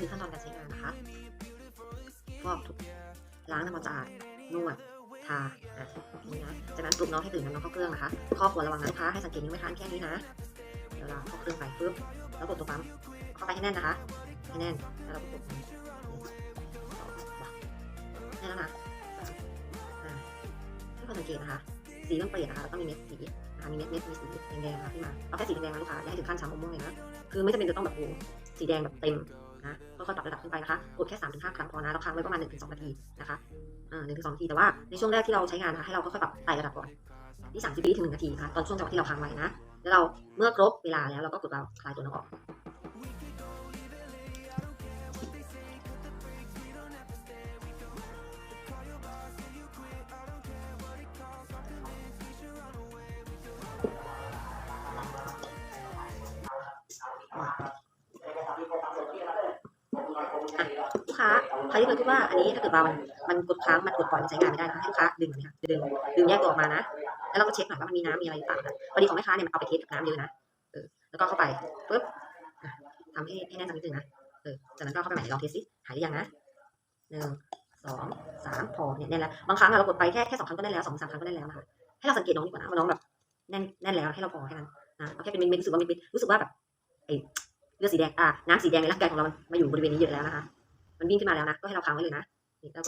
คือขั้นตอนการใช้งานนะคะฟอกทุกล้างทำความสะอาดนวดทาอะนี่นะจากนั้นปลุกน้องให้ตื่นนำน้องเข้าเครื่องนะคะ ข้อควรระวังนะลูกค้าให้สังเกตนิ้วไม่ค้านแค่นี้นะเดี๋ยวเราเข้าเครื่องไปปุ๊บแล้วกดตัวปั๊มเข้าไปให้แน่นนะคะให้แน่นแล้วเราก็กดหนึ่แน่นแล้วนะอ่าให้คนสังเกตนะคะสีเริ่มเปลี่ยนนะคะแล้วก็มีเม็ดสีนะคะมีเม็ดเม็ดมีสีแดงๆนะคะขึ้นมาเอาแค่สีแดงๆนะลูกค้าอย่าให้ถึงขั้นช้ำอมม่วงเลยนะคือไม่จำเป็นจะต้องแบบโอ้สีแดงแบบเต็มนะ ค่อยๆปรับระดับขึ้นไปนะคะ กดแค่3าถึงห้าครั้งพอนะแล้วค้างไว้ประมาณ1นถึงสนาทีนะคะอ่าหนึ่งถึงสองนาที แต่ว่าในช่วงแรกที่เราใช้งานนะคะให้เราค่อยๆปรับไต่ระดับก่อนที่30วิถึงหนึ่งนาทีนะคะตอนช่วงจังหวะที่เราค้างไว้นะ แล้วเราเมื่อครบเวลาแล้วเราก็กดเราคลายตัวน้องออก ลูกค้าใครที่เคยพูดว่าอันนี้ถ้าเกิดว่ามันมันกดค้างมันกดปล่อยมันใช้งานไม่ได้ให้ลูกค้าดึงแบบนี้ค่ะดึงดึงแยกตัวออกมานะ แล้วเราก็เช็คหน่อยว่ามันมีน้ำมีอะไรหรือเปล่าค่ะพอดีของแม่ค้าเนี่ยมันเอาไปเทสกับน้ำเยอะนะเออแล้วก็เข้าไปปุ๊บทำให้ให้แน่นสักนิดนึงนะเออจากนั้นก็เข้าไปใหม่ลองเทสสิหายหรือยังนะหนึ่งสองสามพอเนี่ยแน่นแล้วบางครั้งเรากดไปแค่แค่สองครั้งก็ได้แล้วสองสามครั้งก็ได้แล้วนะคะให้เราสังเกตน้องดีกว่านะว่าน้องแบบแน่นแน่นแล้วให้เราพอแค่นั้นนะเอาแค่เป็นเม็ดๆรู้สึกว่าเม็ดๆรู้สึกว่าแบบไอ้ เลือดสีแดงอะน้ำสีแดงในร่างกายของเรามันมาอยู่บริเวณนี้เยอะแล้วนะคะ มันวิ่งขึ้นมาแล้วนะ ก็ให้เราค้างไว้เลยนะนี่เรา